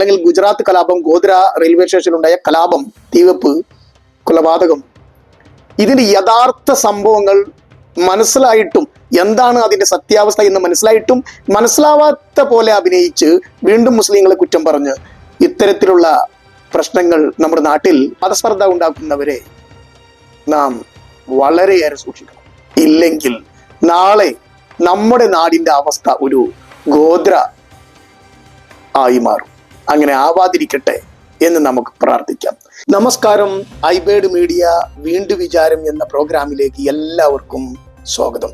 അല്ലെങ്കിൽ ഗുജറാത്ത് കലാപം ഗോദ്ര റെയിൽവേ സ്റ്റേഷനിലുണ്ടായ കലാപം തീവെപ്പ് കൊലപാതകം. ഇതിന്റെ യഥാർത്ഥ സംഭവങ്ങൾ മനസ്സിലായിട്ടും എന്താണ് അതിന്റെ സത്യാവസ്ഥ എന്ന് മനസ്സിലായിട്ടും മനസ്സിലാവാത്ത പോലെ അഭിനയിച്ച് വീണ്ടും മുസ്ലിങ്ങളെ കുറ്റം പറഞ്ഞ് ഇത്തരത്തിലുള്ള പ്രശ്നങ്ങൾ നമ്മുടെ നാട്ടിൽ മതസ്പർദ്ധ ഉണ്ടാക്കുന്നവരെ നാം വളരെയേറെ സൂക്ഷിക്കണം. ഇല്ലെങ്കിൽ നാളെ നമ്മുടെ നാടിന്റെ അവസ്ഥ ഒരു ഗോത്ര ആയി മാറും. അങ്ങനെ ആവാതിരിക്കട്ടെ എന്ന് നമുക്ക് പ്രാർത്ഥിക്കാം. നമസ്കാരം ഐബേഡ് മീഡിയ വീണ്ടു വിചാരം എന്ന പ്രോഗ്രാമിലേക്ക് എല്ലാവർക്കും സ്വാഗതം.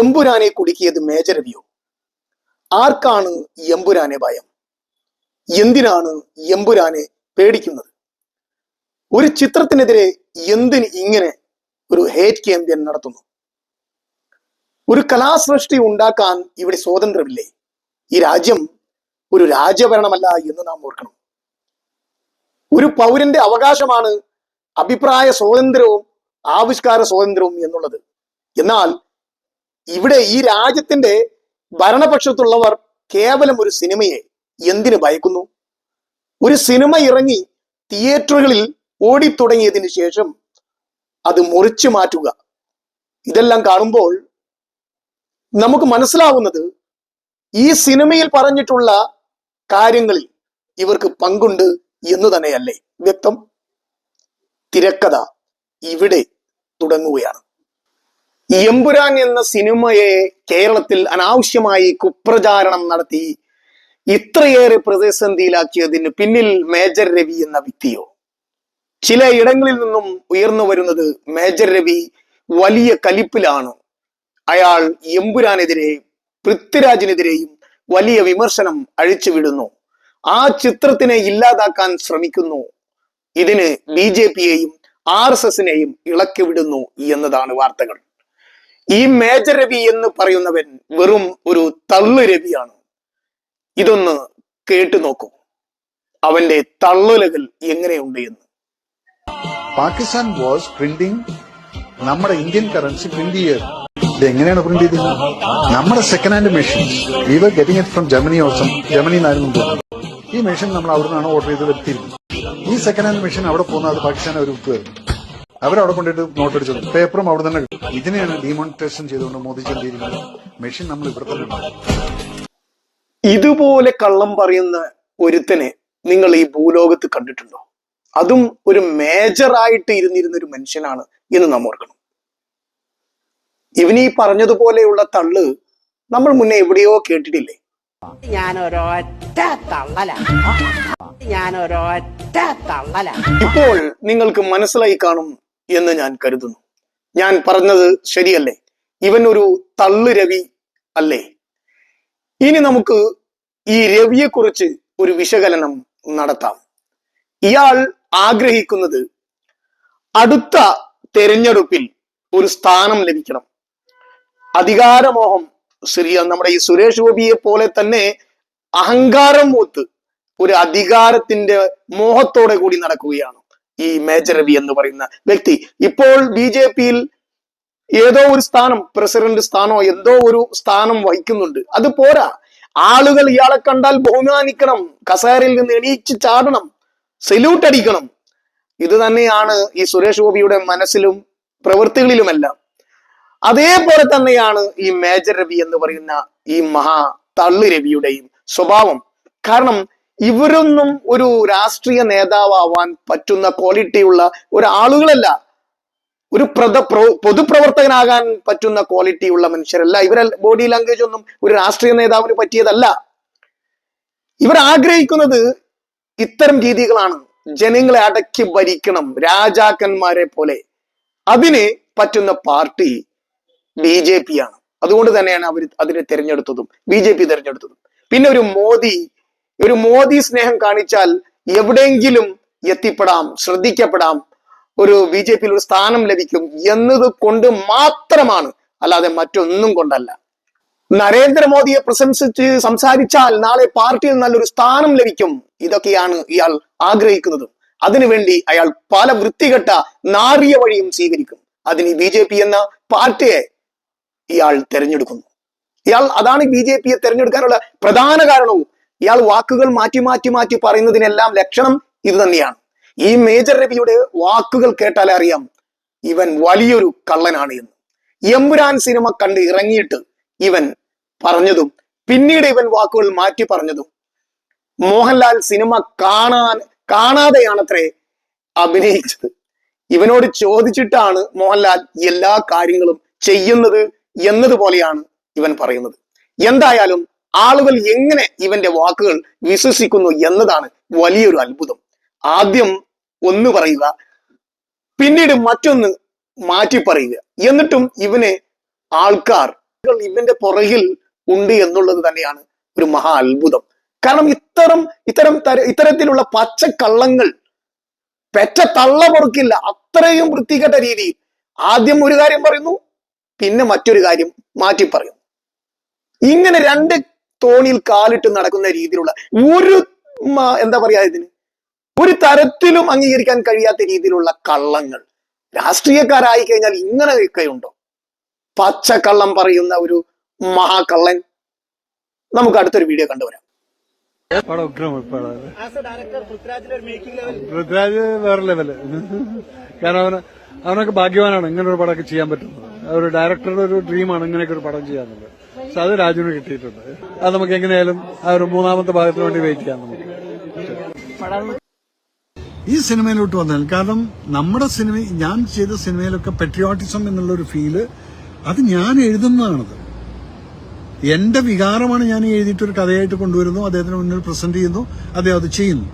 എമ്പുരാനെ കുടുക്കിയത് മേജർ രവിയോ ആർക്കാണ് എമ്പുരാനെ ഭയം? എന്തിനാണ് എമ്പുരാനെ പേടിക്കുന്നത്? ഒരു ചിത്രത്തിനെതിരെ എന്തിന് ഇങ്ങനെ ഒരു ഹേറ്റ് ക്യാമ്പയിൻ നടത്തുന്നു? ഒരു കലാസൃഷ്ടി ഉണ്ടാക്കാൻ ഇവിടെ സ്വാതന്ത്ര്യമില്ലേ? ഈ രാജ്യം ഒരു രാജ്യഭരണമല്ല എന്ന് നാം ഓർക്കണം. ഒരു പൗരന്റെ അവകാശമാണ് അഭിപ്രായ സ്വാതന്ത്ര്യവും ആവിഷ്കാര സ്വാതന്ത്ര്യവും എന്നുള്ളത്. എന്നാൽ ഇവിടെ ഈ രാജ്യത്തിന്റെ ഭരണപക്ഷത്തുള്ളവർ കേവലം ഒരു സിനിമയെ എന്തിനു ഭയക്കുന്നു? ഒരു സിനിമ ഇറങ്ങി തിയേറ്ററുകളിൽ ഓടിത്തുടങ്ങിയതിന് ശേഷം അത് മുറിച്ചു മാറ്റുക. ഇതെല്ലാം കാണുമ്പോൾ നമുക്ക് മനസ്സിലാവുന്നത് ഈ സിനിമയിൽ പറഞ്ഞിട്ടുള്ള കാര്യങ്ങളിൽ ഇവർക്ക് പങ്കുണ്ട് എന്ന് തന്നെയല്ലേ വ്യക്തം? തിരക്കഥ ഇവിടെ തുടങ്ങുകയാണ്. എമ്പുരാൻ എന്ന സിനിമയെ കേരളത്തിൽ അനാവശ്യമായി കുപ്രചാരണം നടത്തി ഇത്രയേറെ പ്രതിസന്ധിയിലാക്കിയതിന് പിന്നിൽ മേജർ രവി എന്ന വ്യക്തിയോ? ചില ഇടങ്ങളിൽ നിന്നും ഉയർന്നു വരുന്നത് മേജർ രവി വലിയ കലിപ്പിലാണ്. അയാൾ എമ്പുരാനെതിരെ പൃഥ്വിരാജിനെതിരെയും വലിയ വിമർശനം അഴിച്ചുവിടുന്നു. ആ ചിത്രത്തിനെ ഇല്ലാതാക്കാൻ ശ്രമിക്കുന്നു. ഇതിന് ബി ജെ പിയെയും ആർ എസ് എസിനെയും ഇളക്കി വിടുന്നു എന്നതാണ് വാർത്തകൾ. ഈ മേജർ രവി എന്ന് പറയുന്നവൻ വെറും ഒരു തള്ളു രവിയാണ്. ഇതൊന്ന് കേട്ടു നോക്കൂ. അവന്റെ തള്ളുലകൾ എങ്ങനെയുണ്ട് എന്ന്. പാകിസ്ഥാൻ വാസ് പ്രിന്റിംഗ് നമ്മുടെ ഇന്ത്യൻ കറൻസി പ്രിന്റ് ചെയ്യുക ഇത് എങ്ങനെയാണ് പ്രിന്റ് ചെയ്തത്? നമ്മുടെ second hand machine we were getting it from Germany also Germany എന്നായിരുന്നു തോന്നുന്നു ഈ മെഷീൻ നമ്മൾ അവിടെ നിന്നാണ് ഓർഡർ ചെയ്ത് വരുത്തിയിരുന്നത്. ഈ സെക്കൻഡ് ഹാൻഡ് മെഷീൻ അവിടെ പോകുന്നത് അത് പാകിസ്ഥാൻ അവർ വിൽക്കുമായിരുന്നു അവരവിടെ കൊണ്ടിട്ട് നോട്ട് അടിച്ചത് പേപ്പറും അവിടെ തന്നെ കിട്ടും. ഇതിനെയാണ് ഡിമോണിറ്റേഷൻ ചെയ്തുകൊണ്ട് മോദിജി എന്ത് ചെയ്തിരിക്കുന്നത് മെഷീൻ നമ്മൾ ഇവിടെ തന്നെ ഇതുപോലെ കള്ളം പറയുന്ന ഒരുത്തനെ നിങ്ങൾ ഈ ഭൂലോകത്ത് കണ്ടിട്ടുണ്ടോ? അതും ഒരു മേജർ ആയിട്ട് ഇരുന്നിരുന്ന ഒരു മനുഷ്യനാണ് എന്ന് നാം ഓർക്കണം. ഇവനീ പറഞ്ഞതുപോലെയുള്ള തള്ള് നമ്മൾ മുന്നേ എവിടെയോ കേട്ടിട്ടില്ലേ? ഞാൻ ഒരൊറ്റ തള്ളല. ഞാൻ ഒരൊറ്റ തള്ളല. ഇപ്പോൾ നിങ്ങൾക്ക് മനസ്സിലായി കാണും എന്ന് ഞാൻ കരുതുന്നു. ഞാൻ പറഞ്ഞത് ശരിയല്ലേ? ഇവൻ ഒരു തള്ളു രവി അല്ലേ? ഇനി നമുക്ക് ഈ രവിയെ കുറിച്ച് ഒരു വിശകലനം നടത്താം. ഇയാൾ ആഗ്രഹിക്കുന്നത് അടുത്ത തെരഞ്ഞെടുപ്പിൽ ഒരു സ്ഥാനം ലഭിക്കണം. അധികാരമോഹം ശരിയ നമ്മുടെ ഈ സുരേഷ് ഗോപിയെ പോലെ തന്നെ അഹങ്കാരം മൂത്ത് ഒരു അധികാരത്തിന്റെ മോഹത്തോടെ കൂടി നടക്കുകയാണ്. ഈ മേജർ രവി എന്ന് പറയുന്ന വ്യക്തി. ഇപ്പോൾ ബി ജെ പിയിൽ ഏതോ ഒരു സ്ഥാനം പ്രസിഡന്റ് സ്ഥാനോ എന്തോ ഒരു സ്ഥാനം വഹിക്കുന്നുണ്ട്. അത് പോരാ. ആളുകൾ ഇയാളെ കണ്ടാൽ ബഹുമാനിക്കണം. കസേരയിൽ നിന്ന് എണീച്ച് ചാടണം. സല്യൂട്ട് അടിക്കണം. ഇത് തന്നെയാണ് ഈ സുരേഷ് ഗോപിയുടെ മനസ്സിലും പ്രവൃത്തികളിലുമെല്ലാം. അതേപോലെ തന്നെയാണ് ഈ മേജർ രവി എന്ന് പറയുന്ന ഈ മഹാ തള്ളു രവിയുടെയും സ്വഭാവം. കാരണം ഇവരൊന്നും ഒരു രാഷ്ട്രീയ നേതാവാൻ പറ്റുന്ന ക്വാളിറ്റിയുള്ള ഒരാളുകളല്ല. ഒരു പ്രത പ്രോ- പൊതുപ്രവർത്തകനാകാൻ പറ്റുന്ന ക്വാളിറ്റിയുള്ള മനുഷ്യരല്ല. ഇവരെ ബോഡി ലാംഗ്വേജ് ഒന്നും ഒരു രാഷ്ട്രീയ നേതാവിന് പറ്റിയതല്ല. ഇവർ ആഗ്രഹിക്കുന്നത് ഇത്തരം രീതികളാണ്. ജനങ്ങളെ അടക്കി ഭരിക്കണം രാജാക്കന്മാരെ പോലെ. അതിന് പറ്റുന്ന പാർട്ടി ബി ജെ പി ആണ്. അതുകൊണ്ട് തന്നെയാണ് അവർ അതിനെ തിരഞ്ഞെടുത്തതും ബി ജെ പി തിരഞ്ഞെടുത്തതും. പിന്നെ ഒരു മോദി ഒരു മോദി സ്നേഹം കാണിച്ചാൽ എവിടെയെങ്കിലും എത്തിപ്പെടാം ശ്രദ്ധിക്കപ്പെടാം. ഒരു ബി ജെ പിയിൽ ഒരു സ്ഥാനം ലഭിക്കും എന്നത് കൊണ്ട് മാത്രമാണ് അല്ലാതെ മറ്റൊന്നും കൊണ്ടല്ല. നരേന്ദ്രമോദിയെ പ്രശംസിച്ച് സംസാരിച്ചാൽ നാളെ പാർട്ടിയിൽ നല്ലൊരു സ്ഥാനം ലഭിക്കും ഇതൊക്കെയാണ് ഇയാൾ ആഗ്രഹിക്കുന്നത്. അതിനുവേണ്ടി അയാൾ പല വൃത്തികെട്ട നാറിയ വഴിയും സ്വീകരിക്കും. അതിന് ബി ജെ പി എന്ന പാർട്ടിയെ ഇയാൾ തെരഞ്ഞെടുക്കുന്നു. ഇയാൾ അതാണ് ബി ജെ പിയെ തെരഞ്ഞെടുക്കാനുള്ള പ്രധാന കാരണവും. ഇയാൾ വാക്കുകൾ മാറ്റി മാറ്റി മാറ്റി പറയുന്നതിനെല്ലാം ലക്ഷണം ഇത് തന്നെയാണ്. ഈ മേജർ രവിയുടെ വാക്കുകൾ കേട്ടാൽ അറിയാം ഇവൻ വലിയൊരു കള്ളനാണ് എന്ന്. എമ്പുരാൻ സിനിമ കണ്ട് ഇറങ്ങിയിട്ട് ഇവൻ പറഞ്ഞതും പിന്നീട് ഇവൻ വാക്കുകൾ മാറ്റി പറഞ്ഞതും മോഹൻലാൽ സിനിമ കാണാൻ കാണാതെയാണത്രേ അഭിനയിച്ചത്. ഇവനോട് ചോദിച്ചിട്ടാണ് മോഹൻലാൽ എല്ലാ കാര്യങ്ങളും ചെയ്യുന്നത് എന്നതുപോലെയാണ് ഇവൻ പറയുന്നത്. എന്തായാലും ആളുകൾ എങ്ങനെ ഇവന്റെ വാക്കുകൾ വിശ്വസിക്കുന്നു എന്നതാണ് വലിയൊരു അത്ഭുതം. ആദ്യം ഒന്ന് പറയുക പിന്നീട് മറ്റൊന്ന് മാറ്റി പറയുക. എന്നിട്ടും ഇവനെ ആൾക്കാർ ഇവന്റെ പുറകിൽ ഉണ്ട് എന്നുള്ളത് തന്നെയാണ് ഒരു മഹാ അത്ഭുതം. കാരണം ഇത്തരം ഇത്തരം തര- ഇത്തരത്തിലുള്ള പച്ചക്കള്ളങ്ങൾ പെറ്റ തള്ള പൊറുക്കില്ല അത്രയും വൃത്തികെട്ട രീതിയിൽ. ആദ്യം ഒരു കാര്യം പറയുന്നു പിന്നെ മറ്റൊരു കാര്യം മാറ്റി പറയുന്നു. ഇങ്ങനെ രണ്ട് തോണിയിൽ കാലിട്ട് നടക്കുന്ന രീതിയിലുള്ള ഒരു എന്താ പറയാ ഇതിന്? ഒരു തരത്തിലും അംഗീകരിക്കാൻ കഴിയാത്ത രീതിയിലുള്ള കള്ളങ്ങൾ. രാഷ്ട്രീയക്കാരായി കഴിഞ്ഞാൽ ഇങ്ങനെയൊക്കെ ഉണ്ടോ? പച്ചക്കള്ളം പറയുന്ന ഒരു മഹാകള്ളൻ. നമുക്ക് അടുത്തൊരു വീഡിയോ കണ്ടുവരാം പടം ഉഗ്രം പടം പൃഥ്വിരാജ് വേറെ ലെവൽ കാരണം അവന് അവനൊക്കെ ഭാഗ്യവാനാണ്. ഇങ്ങനെ ഒരു പടമൊക്കെ ചെയ്യാൻ പറ്റുന്നത്. ഒരു ഡയറക്ടറുടെ ഒരു ഡ്രീമാണ് ഇങ്ങനെയൊക്കെ ഒരു പടം ചെയ്യാന്നുള്ളത് പക്ഷെ അത് രാജുവിന് കിട്ടിയിട്ടുണ്ട്. അത് നമുക്ക് എങ്ങനെയായാലും ആ ഒരു മൂന്നാമത്തെ ഭാഗത്തിന് വേണ്ടി വെയിറ്റ് ചെയ്യാം നമുക്ക്. ഈ സിനിമയിലോട്ട് വന്നാൽ കാരണം നമ്മുടെ സിനിമ ഞാൻ ചെയ്ത സിനിമയിലൊക്കെ പെട്രിയോട്ടിസം എന്നുള്ള ഒരു ഫീൽ അത് ഞാൻ എഴുതുന്നതാണത്. എന്റെ വികാരമാണ് ഞാൻ എഴുതിയിട്ട് ഒരു കഥയായിട്ട് കൊണ്ടുവരുന്നു അദ്ദേഹത്തിന് മുന്നിൽ പ്രസന്റ് ചെയ്യുന്നു അദ്ദേഹം അത് ചെയ്യുന്നു.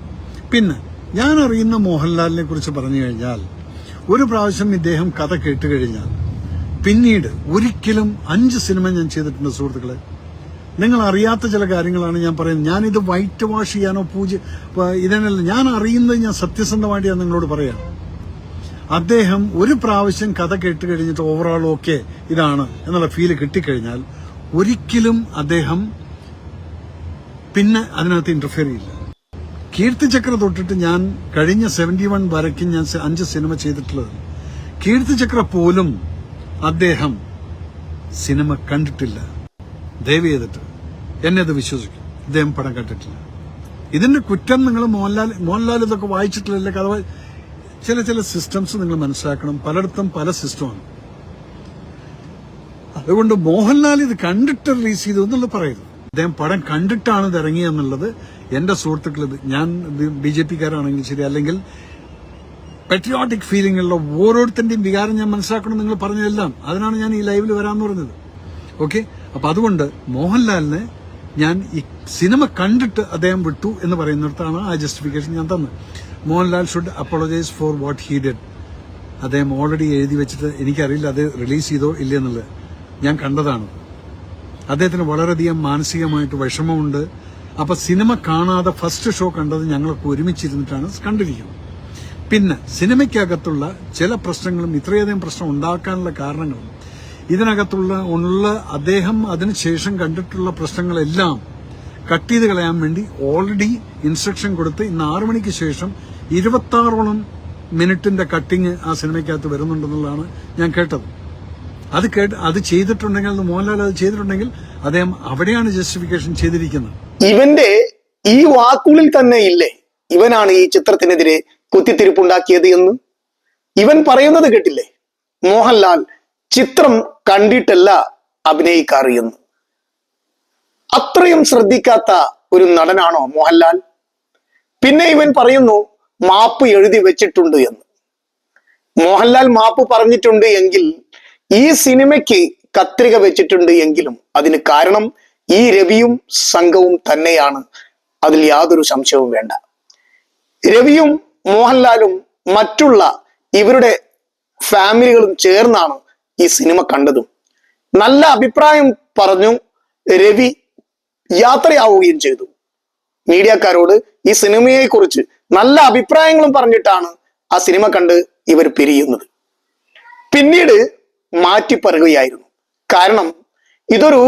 പിന്നെ ഞാൻ അറിയുന്ന മോഹൻലാലിനെ കുറിച്ച് പറഞ്ഞു കഴിഞ്ഞാൽ ഒരു പ്രാവശ്യം ഇദ്ദേഹം കഥ കേട്ട് കഴിഞ്ഞാൽ പിന്നീട് ഒരിക്കലും അഞ്ച് സിനിമ ഞാൻ ചെയ്തിട്ടുണ്ട് സുഹൃത്തുക്കളെ. നിങ്ങൾ അറിയാത്ത ചില കാര്യങ്ങളാണ് ഞാൻ പറയുന്നത്. ഞാനിത് വൈറ്റ് വാഷ് ചെയ്യാനോ പൂജ ഇതിനല്ല ഞാൻ അറിയുന്നത് ഞാൻ സത്യസന്ധമായിട്ട് ഞാൻ നിങ്ങളോട് പറയാം. അദ്ദേഹം ഒരു പ്രാവശ്യം കഥ കേട്ട് കഴിഞ്ഞിട്ട് ഓവറോൾ ഓക്കെ ഇതാണ് എന്നുള്ള ഫീൽ കിട്ടിക്കഴിഞ്ഞാൽ ഒരിക്കലും അദ്ദേഹം പിന്നെ അതിനകത്ത് ഇന്റർഫിയർ ചെയ്യില്ല. കീർത്തിചക്ര തൊട്ടിട്ട് ഞാൻ കഴിഞ്ഞ സെവന്റി വൺ വരയ്ക്കും ഞാൻ അഞ്ച് സിനിമ ചെയ്തിട്ടുള്ളത്. കീർത്തിചക്ര പോലും അദ്ദേഹം സിനിമ കണ്ടിട്ടില്ല. ദയവ് ചെയ്തിട്ട് എന്നെ അത് വിശ്വസിക്കും. അദ്ദേഹം പടം കണ്ടിട്ടില്ല. ഇതിന്റെ കുറ്റം നിങ്ങൾ മോഹൻലാൽ മോഹൻലാൽ ഇതൊക്കെ വായിച്ചിട്ടില്ലല്ലേ? കഥ ചില ചില സിസ്റ്റംസ് നിങ്ങൾ മനസ്സിലാക്കണം. പലയിടത്തും പല സിസ്റ്റമാണ് അതുകൊണ്ട് മോഹൻലാൽ ഇത് കണ്ടിട്ട് റിലീസ് ചെയ്തു എന്നുള്ളത് പറയുന്നു അദ്ദേഹം പടം കണ്ടിട്ടാണ് ഇത് ഇറങ്ങിയെന്നുള്ളത് എന്റെ സുഹൃത്തുക്കൾ ഞാൻ ബി ജെ പിക്കാരാണെങ്കിൽ ശരി അല്ലെങ്കിൽ പെട്രിയോട്ടിക് ഫീലിംഗ് ഉള്ള ഓരോരുത്തന്റെയും വികാരം ഞാൻ മനസ്സിലാക്കണം നിങ്ങൾ പറഞ്ഞതെല്ലാം. അതിനാണ് ഞാൻ ഈ ലൈവിൽ വരാമെന്ന് പറഞ്ഞത്. ഓക്കെ അപ്പൊ അതുകൊണ്ട് മോഹൻലാലിനെ ഞാൻ ഈ സിനിമ കണ്ടിട്ട് അദ്ദേഹം വിട്ടു എന്ന് പറയുന്നിടത്താണ് ആ ജസ്റ്റിഫിക്കേഷൻ ഞാൻ തന്നത്. Mohanlal should apologise for what he did അദ്ദേഹം ഓൾറെഡി എഴുതി വെച്ചിട്ട് എനിക്കറിയില്ല അത് റിലീസ് ചെയ്തോ ഇല്ലെന്നുള്ളത് ഞാൻ കണ്ടതാണ്. അദ്ദേഹത്തിന് വളരെയധികം മാനസികമായിട്ട് വിഷമമുണ്ട്. അപ്പൊ സിനിമ കാണാതെ ഫസ്റ്റ് ഷോ കണ്ടത് ഞങ്ങളൊക്കെ ഒരുമിച്ചിരുന്നിട്ടാണ് കണ്ടിരിക്കുന്നത്. പിന്നെ സിനിമയ്ക്കകത്തുള്ള ചില പ്രശ്നങ്ങളും ഇത്രയധികം പ്രശ്നം ഉണ്ടാക്കാനുള്ള കാരണങ്ങളും ഇതിനകത്തുള്ള ഉള്ള അദ്ദേഹം അതിനുശേഷം കണ്ടിട്ടുള്ള പ്രശ്നങ്ങളെല്ലാം കട്ട് ചെയ്ത് കളയാൻ വേണ്ടി ഓൾറെഡി ഇൻസ്ട്രക്ഷൻ കൊടുത്ത് ഇന്ന് ആറു മണിക്ക് ശേഷം ഇരുപത്തി ആറോളം മിനിറ്റിന്റെ കട്ടിങ് ആ സിനിമയ്ക്കകത്ത് വരുന്നുണ്ടെന്നുള്ളതാണ് ഞാൻ കേട്ടത്. അത് കേട്ട് അത് ചെയ്തിട്ടുണ്ടെങ്കിൽ അത് മോഹൻലാൽ അത് ചെയ്തിട്ടുണ്ടെങ്കിൽ അദ്ദേഹം അവിടെയാണ് ജസ്റ്റിഫിക്കേഷൻ ചെയ്തിരിക്കുന്നത്. ഇവന്റെ ഈ വാക്കുകളിൽ തന്നെ ഇല്ലേ? ഇവനാണ് ഈ ചിത്രത്തിനെതിരെ കുത്തിത്തിരിപ്പുണ്ടാക്കിയത് എന്ന്? ഇവൻ പറയുന്നത് കേട്ടില്ലേ? മോഹൻലാൽ ചിത്രം കണ്ടിട്ടല്ല അഭിനയിക്കാറ് എന്ന്. അത്രയും ശ്രദ്ധിക്കാത്ത ഒരു നടനാണോ മോഹൻലാൽ? പിന്നെ ഇവൻ പറയുന്നു മാപ്പ് എഴുതി വെച്ചിട്ടുണ്ട് എന്ന്. മോഹൻലാൽ മാപ്പ് പറഞ്ഞിട്ടുണ്ട് എങ്കിൽ ഈ സിനിമയ്ക്ക് കത്രിക വെച്ചിട്ടുണ്ട് എങ്കിലും അതിന് കാരണം ഈ രവിയും സംഘവും തന്നെയാണ്. അതിൽ യാതൊരു സംശയവും വേണ്ട. രവിയും മോഹൻലാലും മറ്റുള്ള ഇവരുടെ ഫാമിലികളും ചേർന്നാണ് ഈ സിനിമ കണ്ടതും. നല്ല അഭിപ്രായം പറഞ്ഞു രവി യാത്രയാവുകയും ചെയ്തു. മീഡിയക്കാരോട് ഈ സിനിമയെ കുറിച്ച് നല്ല അഭിപ്രായങ്ങളും പറഞ്ഞിട്ടാണ് ആ സിനിമ കണ്ട് ഇവർ പിരിയുന്നത്. പിന്നീട് മാറ്റിപ്പറുകയായിരുന്നു കാരണം ഇതൊരു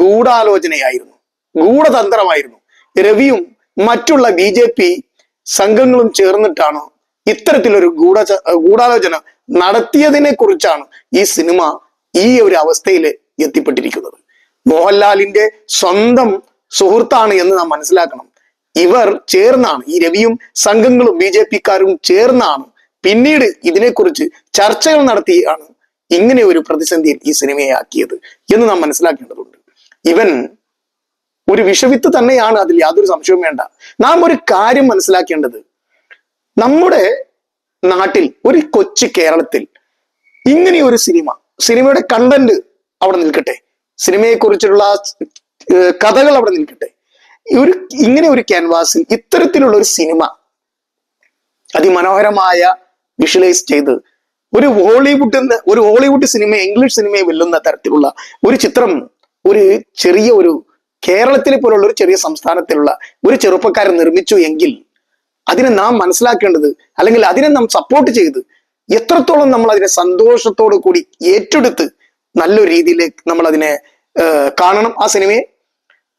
ഗൂഢാലോചനയായിരുന്നു. ഗൂഢതന്ത്രമായിരുന്നു. രവിയും മറ്റുള്ള ബി ജെ പി സംഘങ്ങളും ചേർന്നിട്ടാണ് ഇത്തരത്തിലൊരു ഗൂഢ ഗൂഢാലോചന നടത്തിയതിനെ കുറിച്ചാണ് ഈ സിനിമ ഈ ഒരു അവസ്ഥയിൽ എത്തിപ്പെട്ടിരിക്കുന്നത്. മോഹൻലാലിന്റെ സ്വന്തം സുഹൃത്താണ് എന്ന് നാം മനസ്സിലാക്കണം. ഇവർ ചേർന്നാണ് ഈ രവിയും സംഘങ്ങളും ബി ജെ പിക്കാരും ചേർന്നാണ് പിന്നീട് ഇതിനെക്കുറിച്ച് ചർച്ചകൾ നടത്തിയാണ് ഇങ്ങനെ ഒരു പ്രതിസന്ധിയിൽ ഈ സിനിമയെ ആക്കിയത് എന്ന് നാം മനസ്സിലാക്കേണ്ടതുണ്ട്. ഇവൻ ഒരു വിഷവിത്ത് തന്നെയാണ് അതിൽ യാതൊരു സംശയവും വേണ്ട. നാം ഒരു കാര്യം മനസ്സിലാക്കേണ്ടത്. നമ്മുടെ നാട്ടിൽ ഒരു കൊച്ചു കേരളത്തിൽ ഇങ്ങനെ ഒരു സിനിമ സിനിമയുടെ കണ്ടന്റ് അവിടെ നിൽക്കട്ടെ. സിനിമയെ കുറിച്ചുള്ള കഥകൾ അവിടെ നിൽക്കട്ടെ. ഒരു ഇങ്ങനെ ഒരു ക്യാൻവാസിൽ ഇത്തരത്തിലുള്ള ഒരു സിനിമ അതിമനോഹരമായ വിഷ്വലൈസ് ചെയ്ത് ഒരു ഹോളിവുഡ് എന്ന് ഒരു ഹോളിവുഡ് സിനിമ ഇംഗ്ലീഷ് സിനിമയെ വെല്ലുന്ന തരത്തിലുള്ള ഒരു ചിത്രം ഒരു ചെറിയ ഒരു കേരളത്തിലെ പോലുള്ള ഒരു ചെറിയ സംസ്ഥാനത്തിലുള്ള ഒരു ചെറുപ്പക്കാരൻ നിർമ്മിച്ചു എങ്കിൽ അതിനെ നാം മനസ്സിലാക്കേണ്ടത് അല്ലെങ്കിൽ അതിനെ നാം സപ്പോർട്ട് ചെയ്ത് എത്രത്തോളം നമ്മൾ അതിനെ സന്തോഷത്തോടു കൂടി ഏറ്റെടുത്ത് നല്ലൊരു രീതിയിലേക്ക് നമ്മൾ അതിനെ കാണണം ആ സിനിമയെ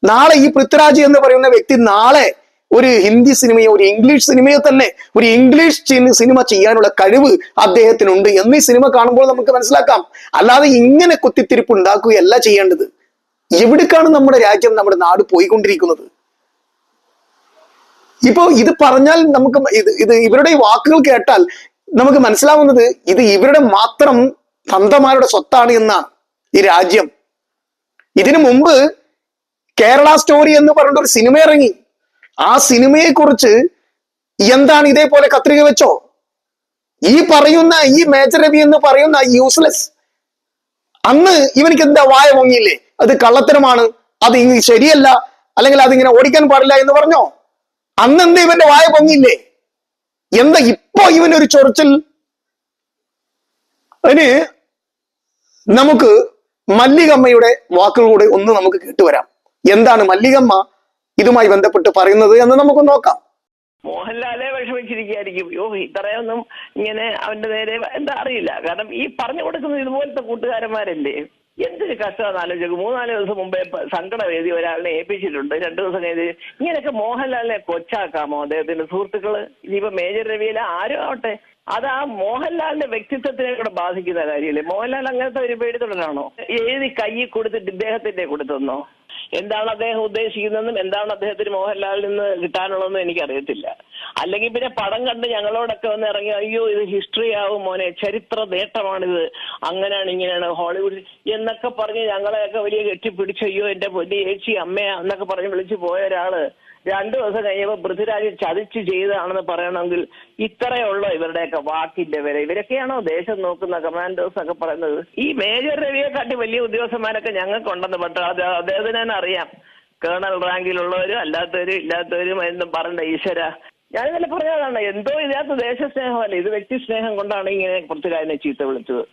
നാളെ ഈ പൃഥ്വിരാജ് എന്ന് പറയുന്ന വ്യക്തി നാളെ ഒരു ഹിന്ദി സിനിമയോ ഒരു ഇംഗ്ലീഷ് സിനിമയോ തന്നെ ഒരു ഇംഗ്ലീഷ് സിനിമ ചെയ്യാനുള്ള കഴിവ് അദ്ദേഹത്തിനുണ്ട് എന്ന് ഈ സിനിമ കാണുമ്പോൾ നമുക്ക് മനസ്സിലാക്കാം. അല്ലാതെ ഇങ്ങനെ കുത്തിത്തിരിപ്പ് ഉണ്ടാക്കുകയല്ല ചെയ്യേണ്ടത്. എവിടേക്കാണ് നമ്മുടെ രാജ്യം നമ്മുടെ നാട് പോയിക്കൊണ്ടിരിക്കുന്നത്? ഇപ്പോ ഇത് പറഞ്ഞാൽ നമുക്ക് ഇത് ഇത് ഇവരുടെ വാക്കുകൾ കേട്ടാൽ നമുക്ക് മനസ്സിലാവുന്നത് ഇത് ഇവരുടെ മാത്രം തന്തമാരുടെ സ്വത്താണ് എന്നാണ് ഈ രാജ്യം. ഇതിനു മുമ്പ് കേരള സ്റ്റോറി എന്ന് പറഞ്ഞിട്ട് ഒരു സിനിമ ഇറങ്ങി. ആ സിനിമയെ കുറിച്ച് എന്താണ് ഇതേപോലെ കത്രിക വെച്ചോ? ഈ പറയുന്ന ഈ മേജർ രവി എന്ന് പറയുന്ന യൂസ്ലെസ് അന്ന് ഇവനിക്ക് എന്താ വായ പൊങ്ങിയില്ലേ? അത് കള്ളത്തരമാണ് അത് ഇനി ശരിയല്ല അല്ലെങ്കിൽ അതിങ്ങനെ ഓടിക്കാൻ പാടില്ല എന്ന് പറഞ്ഞോ? അന്ന് എന്താ ഇവന്റെ വായ പൊങ്ങിയില്ലേ? എന്താ ഇപ്പൊ ഇവനൊരു ചൊറിച്ചിൽ? അതിന് നമുക്ക് മല്ലികമ്മയുടെ വാക്കുകളൂടെ ഒന്ന് നമുക്ക് കേട്ടുവരാം എന്താണ് മല്ലികമ്മ ഇതുമായി ബന്ധപ്പെട്ട് പറയുന്നത് എന്ന് നമുക്ക് നോക്കാം. മോഹൻലാലെ വിഷമിച്ചിരിക്കുകയായിരിക്കും. യോ ഇത്രയൊന്നും ഇങ്ങനെ അവന്റെ നേരെ എന്താ അറിയില്ല. കാരണം ഈ പറഞ്ഞു കൊടുക്കുന്നത് ഇതുപോലത്തെ കൂട്ടുകാരന്മാരല്ലേ? എന്തൊരു കഷ്ടമാണ് ആലോചിക്കും മൂന്നാൽ ദിവസം മുമ്പേ സങ്കടവേദി ഒരാളിനെ ഏൽപ്പിച്ചിട്ടുണ്ട്. രണ്ടു ദിവസം കഴിഞ്ഞ് ഇങ്ങനെയൊക്കെ മോഹൻലാലിനെ കൊച്ചാക്കാമോ അദ്ദേഹത്തിന്റെ സുഹൃത്തുക്കൾ? ഇനിയിപ്പോ മേജർ രവിയില ആരും ആവട്ടെ? അത് ആ മോഹൻലാലിന്റെ വ്യക്തിത്വത്തിനെ കൂടെ ബാധിക്കുന്ന കാര്യമല്ലേ? മോഹൻലാൽ അങ്ങനത്തെ ഒരു പേടി തുടരാണോ? എഴുതി കൈ കൊടുത്തിട്ട് ഇദ്ദേഹത്തിന്റെ കൊടുത്തെന്നോ എന്താണ് അദ്ദേഹം ഉദ്ദേശിക്കുന്നതെന്നും എന്താണ് അദ്ദേഹത്തിന് മോഹൻലാലിൽ നിന്ന് കിട്ടാനുള്ളതെന്നും എനിക്കറിയത്തില്ല. അല്ലെങ്കിൽ പിന്നെ പടം കണ്ട് ഞങ്ങളോടൊക്കെ വന്ന് ഇറങ്ങി അയ്യോ ഇത് ഹിസ്റ്ററി ആവും മോനെ ചരിത്ര നേട്ടമാണിത്. അങ്ങനെയാണ് ഇങ്ങനെയാണ് ഹോളിവുഡ് എന്നൊക്കെ പറഞ്ഞ് ഞങ്ങളെയൊക്കെ വലിയ കെട്ടിപ്പിടിച്ച് അയ്യോ എന്റെ പൊന്നി ചേച്ചി അമ്മയാ എന്നൊക്കെ പറഞ്ഞ് വിളിച്ചു പോയ ഒരാൾ രണ്ടു ദിവസം കഴിയുമ്പോൾ പൃഥ്വിരാജ് ചതിച്ച് ചെയ്തതാണെന്ന് പറയണമെങ്കിൽ ഇത്രയുള്ളോ ഇവരുടെയൊക്കെ വാക്കിന്റെ വില. ഇവരൊക്കെയാണോ ദേശം നോക്കുന്ന കമാൻഡോസ് ഒക്കെ പറയുന്നത്? ഈ മേജർ രവിയെ കാട്ടി വലിയ ഉദ്യോഗസ്ഥന്മാരൊക്കെ ഞങ്ങൾക്കുണ്ടെന്ന് പറ്റും അത് അദ്ദേഹത്തിന് തന്നെ അറിയാം. കേണൽ റാങ്കിലുള്ളവരും അല്ലാത്തവരും ഇല്ലാത്തവരും എന്നും പറഞ്ഞ ഈശ്വര. ഞാൻ ഇന്നലെ പറഞ്ഞതാണ് എന്തോ ഇതിനകത്ത് ദേശസ്നേഹമല്ല? ഇത് വ്യക്തി സ്നേഹം കൊണ്ടാണ് ഇങ്ങനെ പൃഥ്വിരാജിനെ ചീത്ത വിളിച്ചത്.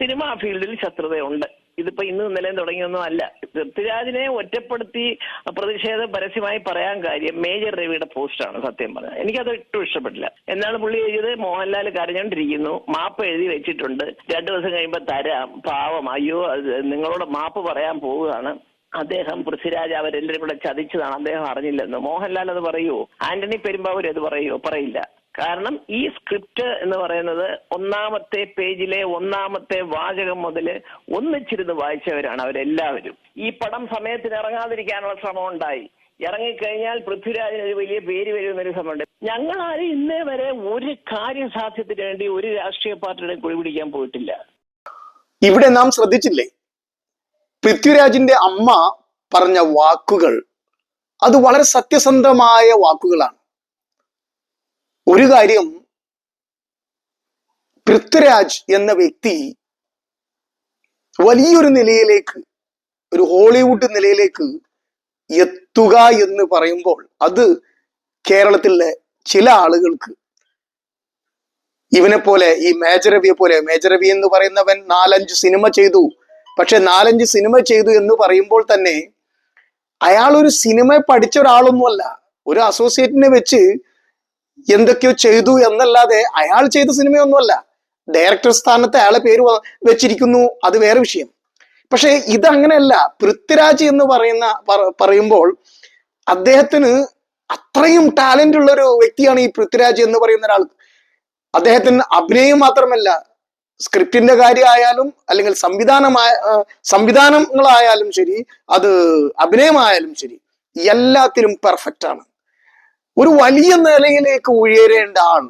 സിനിമാ ഫീൽഡിൽ ശത്രുതയുണ്ട്. ഇതിപ്പോ ഇന്ന് ഇന്നലെ തുടങ്ങിയൊന്നും അല്ല. പൃഥ്വിരാജിനെ ഒറ്റപ്പെടുത്തി പ്രതിഷേധം പരസ്യമായി പറയാൻ കാര്യം മേജർ രവിയുടെ പോസ്റ്റാണ് സത്യം പറഞ്ഞത് എനിക്കത് ഒട്ടും ഇഷ്ടപ്പെട്ടില്ല. എന്നാണ് പുള്ളി എഴുതിയത്. മോഹൻലാൽ കരഞ്ഞോണ്ടിരിക്കുന്നു. മാപ്പ് എഴുതി വെച്ചിട്ടുണ്ട്. രണ്ടു ദിവസം കഴിയുമ്പോ തരാം. പാവം. അയ്യോ നിങ്ങളോട് മാപ്പ് പറയാൻ പോവുകയാണ്. അദ്ദേഹം പൃഥ്വിരാജ് അവരെല്ലാരും കൂടെ ചതിച്ചതാണ്. അദ്ദേഹം അറിഞ്ഞില്ലെന്ന്. മോഹൻലാൽ അത് പറയൂ ആന്റണി പെരുമ്പാവൂർ അത് പറയൂ പറയില്ല. കാരണം ഈ സ്ക്രിപ്റ്റ് എന്ന് പറയുന്നത് ഒന്നാമത്തെ പേജിലെ ഒന്നാമത്തെ വാചകം മുതൽ ഒന്നിച്ചിരുന്ന് വായിച്ചവരാണ് അവരെല്ലാവരും. ഈ പടം സമയത്തിന് ഇറങ്ങാതിരിക്കാനുള്ള ശ്രമം ഉണ്ടായി ഇറങ്ങിക്കഴിഞ്ഞാൽ പൃഥ്വിരാജിന് ഒരു വലിയ പേര് വരുമെന്നൊരു സമയമുണ്ട് ഞങ്ങൾ ആരും ഇന്നേ വരെ ഒരു കാര്യസാധ്യത്തിന് വേണ്ടി ഒരു രാഷ്ട്രീയ പാർട്ടിയുടെ കുഴി പിടിക്കാൻ പോയിട്ടില്ല. ഇവിടെ നാം ശ്രദ്ധിച്ചില്ലേ? പൃഥ്വിരാജിന്റെ അമ്മ പറഞ്ഞ വാക്കുകൾ അത് വളരെ സത്യസന്ധമായ വാക്കുകളാണ്. ഒരു കാര്യം പൃഥ്വിരാജ് എന്ന വ്യക്തി വലിയൊരു നിലയിലേക്ക് ഒരു ഹോളിവുഡ് നിലയിലേക്ക് എത്തുക എന്ന് പറയുമ്പോൾ അത് കേരളത്തിലെ ചില ആളുകൾക്ക് ഇവനെ പോലെ ഈ മേജരവിയെ പോലെ മേജരവി എന്ന് പറയുന്നവൻ നാലഞ്ച് സിനിമ ചെയ്തു. പക്ഷെ നാലഞ്ച് സിനിമ ചെയ്തു എന്ന് പറയുമ്പോൾ തന്നെ അയാൾ ഒരു സിനിമ പഠിച്ച ഒരാളൊന്നുമല്ല. ഒരു അസോസിയേറ്റിനെ വെച്ച് എന്തൊക്കെയോ ചെയ്തു എന്നല്ലാതെ അയാൾ ചെയ്ത സിനിമയൊന്നുമല്ല. ഡയറക്ടർ സ്ഥാനത്ത് അയാളെ പേര് വെച്ചിരിക്കുന്നു. അത് വേറെ വിഷയം. പക്ഷേ ഇതങ്ങനെയല്ല. പൃഥ്വിരാജ് എന്ന് പറയുന്ന പറയുമ്പോൾ അദ്ദേഹത്തിന് അത്രയും ടാലന്റ് ഉള്ള ഒരു വ്യക്തിയാണ് ഈ പൃഥ്വിരാജ് എന്ന് പറയുന്ന ഒരാൾ. അദ്ദേഹത്തിന് അഭിനയം മാത്രമല്ല സ്ക്രിപ്റ്റിന്റെ കാര്യമായാലും അല്ലെങ്കിൽ സംവിധാനമായ സംവിധാനങ്ങളായാലും ശരി അത് അഭിനയമായാലും ശരി എല്ലാത്തിലും പെർഫെക്റ്റ് ആണ്. ഒരു വലിയ നിലയിലേക്ക് ഉയരേണ്ട ആൾ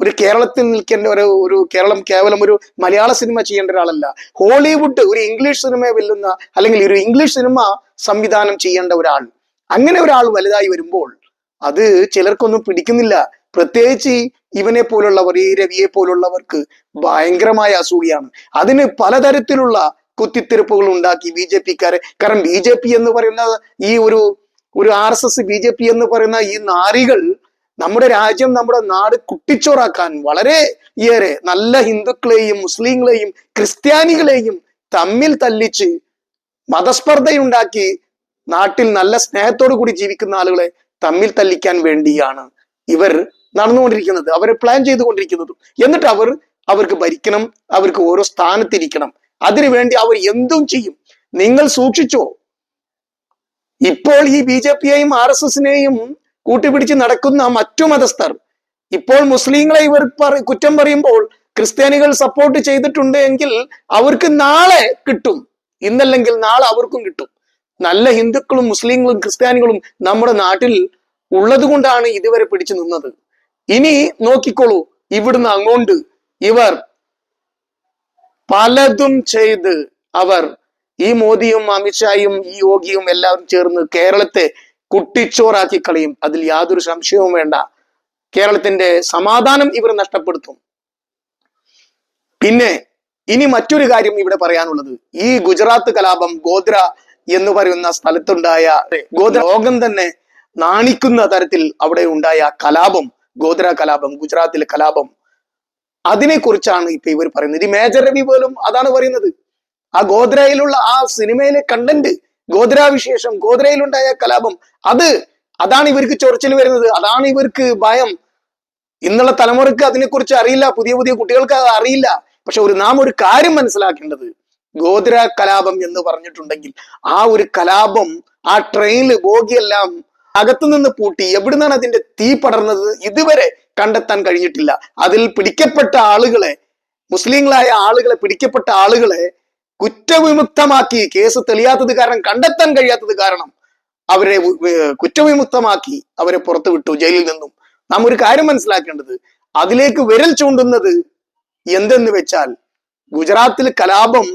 ഒരു കേരളത്തിൽ നിൽക്കേണ്ട ഒരു ഒരു കേരളം കേവലം ഒരു മലയാള സിനിമ ചെയ്യേണ്ട ഒരാളല്ല. ഹോളിവുഡ് ഒരു ഇംഗ്ലീഷ് സിനിമയെ വെല്ലുന്ന അല്ലെങ്കിൽ ഒരു ഇംഗ്ലീഷ് സിനിമ സംവിധാനം ചെയ്യേണ്ട ഒരാൾ അങ്ങനെ ഒരാൾ വലുതായി വരുമ്പോൾ അത് ചിലർക്കൊന്നും പിടിക്കുന്നില്ല. പ്രത്യേകിച്ച് ഇവനെ പോലുള്ളവർ ഈ രവിയെ പോലുള്ളവർക്ക് ഭയങ്കരമായ അസൂയാണ് അതിന് പലതരത്തിലുള്ള കുത്തിത്തിരിപ്പുകൾ ഉണ്ടാക്കി ബി ജെ പിക്കാരെ. കാരണം ബി ജെ പി എന്ന് പറയുന്ന ഈ ഒരു ഒരു R S S B J P എന്ന് പറയുന്ന ഈ നാരികൾ നമ്മുടെ രാജ്യം നമ്മുടെ നാട് കുട്ടിച്ചോറാക്കാൻ വളരെ ഏറെ നല്ല ഹിന്ദുക്കളെയും മുസ്ലിങ്ങളെയും ക്രിസ്ത്യാനികളെയും തമ്മിൽ തല്ലിച്ച് മതസ്പർദ്ധയുണ്ടാക്കി നാട്ടിൽ നല്ല സ്നേഹത്തോടു കൂടി ജീവിക്കുന്ന ആളുകളെ തമ്മിൽ തല്ലിക്കാൻ വേണ്ടിയാണ് ഇവർ നടന്നുകൊണ്ടിരിക്കുന്നത് അവരെ പ്ലാൻ ചെയ്തുകൊണ്ടിരിക്കുന്നത്. എന്നിട്ട് അവർ അവർക്ക് ഭരിക്കണം അവർക്ക് ഓരോ സ്ഥാനത്തിരിക്കണം. അതിനുവേണ്ടി അവർ എന്തും ചെയ്യും. നിങ്ങൾ സൂക്ഷിച്ചോ ഇപ്പോൾ ഈ ബി ജെ പിയെയും ആർ എസ് എസിനെയും കൂട്ടിപ്പിടിച്ച് നടക്കുന്ന മറ്റു മതസ്ഥർ ഇപ്പോൾ മുസ്ലിങ്ങളെ ഇവർ കുറ്റം പറയുമ്പോൾ ക്രിസ്ത്യാനികൾ സപ്പോർട്ട് ചെയ്തിട്ടുണ്ട് എങ്കിൽ അവർക്ക് നാളെ കിട്ടും. ഇന്നല്ലെങ്കിൽ നാളെ അവർക്കും കിട്ടും. നല്ല ഹിന്ദുക്കളും മുസ്ലിങ്ങളും ക്രിസ്ത്യാനികളും നമ്മുടെ നാട്ടിൽ ഉള്ളത് കൊണ്ടാണ് ഇതുവരെ പിടിച്ചു നിന്നത്. ഇനി നോക്കിക്കോളൂ ഇവിടുന്ന് അങ്ങോട്ട് ഇവർ പലതും ചെയ്ത് അവർ ഈ മോദിയും അമിത്ഷായും ഈ യോഗിയും എല്ലാവരും ചേർന്ന് കേരളത്തെ കുട്ടിച്ചോറാക്കി കളയും. അതിൽ യാതൊരു സംശയവും വേണ്ട. കേരളത്തിന്റെ സമാധാനം ഇവർ നഷ്ടപ്പെടുത്തും. പിന്നെ ഇനി മറ്റൊരു കാര്യം ഇവിടെ പറയാനുള്ളത്. ഈ ഗുജറാത്ത് കലാപം ഗോദ്ര എന്ന് പറയുന്ന സ്ഥലത്തുണ്ടായ ഗോദ്ര ലോകം തന്നെ നാണിക്കുന്ന തരത്തിൽ അവിടെ ഉണ്ടായ കലാപം ഗോദ്ര കലാപം ഗുജറാത്തിലെ കലാപം. അതിനെ കുറിച്ചാണ് ഇപ്പൊ ഇവർ പറയുന്നത്. ഈ മേജർ രവി പോലും അതാണ് പറയുന്നത്. ആ ഗോദ്രയിലുള്ള ആ സിനിമയിലെ കണ്ടന്റ് ഗോദ്രാവിശേഷം ഗോദ്രയിലുണ്ടായ കലാപം അത് അതാണ് ഇവർക്ക് ചൊറിച്ചിൽ വരുന്നത്. അതാണ് ഇവർക്ക് ഭയം. ഇന്നുള്ള തലമുറയ്ക്ക് അതിനെക്കുറിച്ച് അറിയില്ല. പുതിയ പുതിയ കുട്ടികൾക്ക് അത് അറിയില്ല. പക്ഷെ ഒരു നാം ഒരു കാര്യം മനസ്സിലാക്കേണ്ടത്. ഗോദ്ര കലാപം എന്ന് പറഞ്ഞിട്ടുണ്ടെങ്കിൽ ആ ഒരു കലാപം ആ ട്രെയിനിൽ ബോഗിയെല്ലാം അകത്തുനിന്ന് പൂട്ടി എവിടുന്നാണ് അതിന്റെ തീ പടർന്നത് ഇതുവരെ കണ്ടെത്താൻ കഴിഞ്ഞിട്ടില്ല. അതിൽ പിടിക്കപ്പെട്ട ആളുകളെ മുസ്ലിങ്ങളായ ആളുകളെ പിടിക്കപ്പെട്ട ആളുകളെ കുറ്റവിമുക്തമാക്കി. കേസ് തെളിയാത്തത് കാരണം കണ്ടെത്താൻ കഴിയാത്തത് കാരണം അവരെ കുറ്റവിമുക്തമാക്കി അവരെ പുറത്തു വിട്ടു ജയിലിൽ നിന്നും. നാം ഒരു കാര്യം മനസ്സിലാക്കേണ്ടത്. അതിലേക്ക് വിരൽ ചൂണ്ടുന്നത് എന്തെന്ന് വെച്ചാൽ ഗുജറാത്തിൽ കലാപം